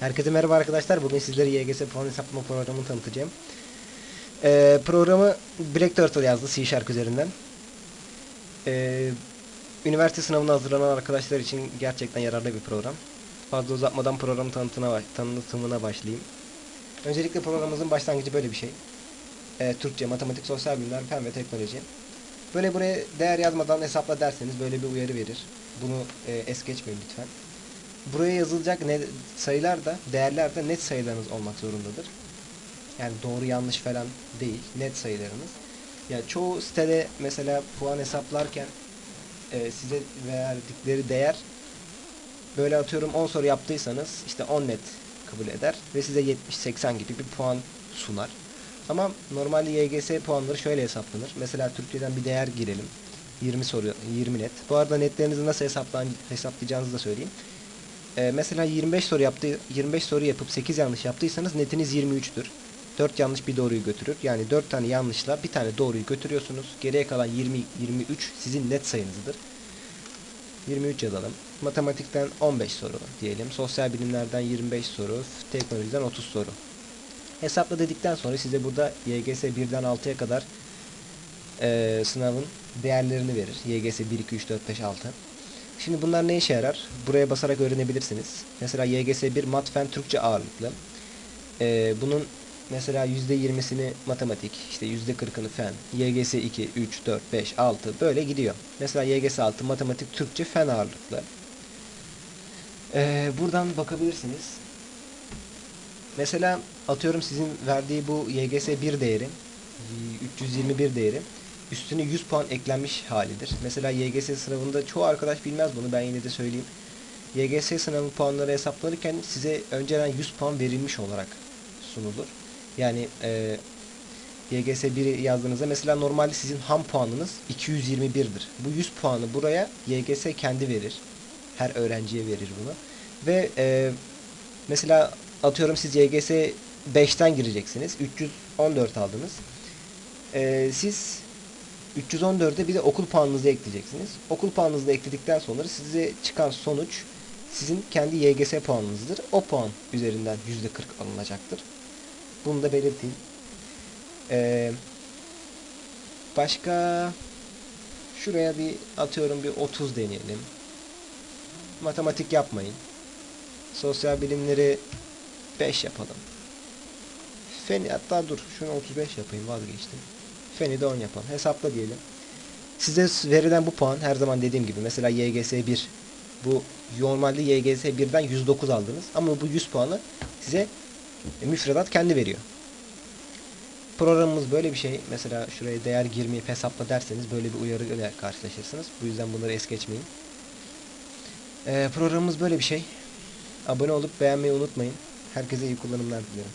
Herkese merhaba arkadaşlar. Bugün sizlere YGS puan hesaplama programını tanıtacağım. Ee, programı Black Turtle yazdı C Sharp üzerinden. Ee, üniversite sınavına hazırlanan arkadaşlar için gerçekten yararlı bir program. Fazla uzatmadan program tanıtımına başlayayım. Öncelikle programımızın başlangıcı böyle bir şey. Ee, Türkçe, matematik, sosyal bilimler, fen ve teknoloji. Böyle buraya değer yazmadan hesapla derseniz böyle bir uyarı verir. Bunu e, es geçmeyin lütfen. Buraya yazılacak ne, sayılar da değerler de net sayılarınız olmak zorundadır. Yani doğru yanlış falan değil. Net sayılarınız. Ya çoğu sitede mesela puan hesaplarken e, size verdikleri değer böyle atıyorum 10 soru yaptıysanız işte 10 net kabul eder ve size 70-80 gibi bir puan sunar. Ama normalde YGS puanları şöyle hesaplanır. Mesela Türkçeden bir değer girelim. 20 soru 20 net. Bu arada netlerinizi nasıl hesaplan hesaplayacağınızı da söyleyeyim. Ee, mesela 25 soru yaptı 25 soru yapıp 8 yanlış yaptıysanız netiniz 23'tür. 4 yanlış bir doğruyu götürür. Yani 4 tane yanlışla bir tane doğruyu götürüyorsunuz. Geriye kalan 20 23 sizin net sayınızdır. 23 yazalım. Matematikten 15 soru diyelim. Sosyal bilimlerden 25 soru. Teknolojiden 30 soru. Hesapla dedikten sonra size burada YGS 1'den 6'ya kadar eee, sınavın değerlerini verir. YGS 1, 2, 3, 4, 5, 6. Şimdi bunlar ne işe yarar? Buraya basarak öğrenebilirsiniz. Mesela YGS 1 Mat Fen Türkçe ağırlıklı. Eee, bunun mesela %20'sini matematik, işte %40'ını fen, YGS 2, 3, 4, 5, 6 böyle gidiyor. Mesela YGS 6 matematik, Türkçe, fen ağırlıklı. Eee, buradan bakabilirsiniz. Mesela atıyorum sizin verdiği bu YGS 1 değeri, 321 değeri üstüne 100 puan eklenmiş halidir. Mesela YGS sınavında çoğu arkadaş bilmez bunu ben yine de söyleyeyim. YGS sınavı puanları hesaplanırken size önceden 100 puan verilmiş olarak sunulur. Yani e, YGS 1'i yazdığınızda mesela normalde sizin ham puanınız 221'dir. Bu 100 puanı buraya YGS kendi verir. Her öğrenciye verir bunu. Ve e, mesela atıyorum siz YGS 5'ten gireceksiniz. 314 aldınız. E, siz 314'e bir de okul puanınızı ekleyeceksiniz. Okul puanınızı da ekledikten sonra size çıkan sonuç sizin kendi YGS puanınızdır. O puan üzerinden %40 alınacaktır. Bunu da belirteyim. Ee, başka şuraya bir atıyorum bir 30 deneyelim. Matematik yapmayın. Sosyal bilimleri 5 yapalım. Feni hatta dur şunu 35 yapayım vazgeçtim. Feni de 10 yapalım. Hesapla diyelim. Size verilen bu puan her zaman dediğim gibi mesela YGS 1 bu normalde YGS 1'den 109 aldınız ama bu 100 puanı size müfredat kendi veriyor. Programımız böyle bir şey. Mesela şuraya değer girmeyip hesapla derseniz böyle bir uyarı ile karşılaşırsınız. Bu yüzden bunları es geçmeyin. Ee, programımız böyle bir şey. Abone olup beğenmeyi unutmayın. Herkese iyi kullanımlar diliyorum.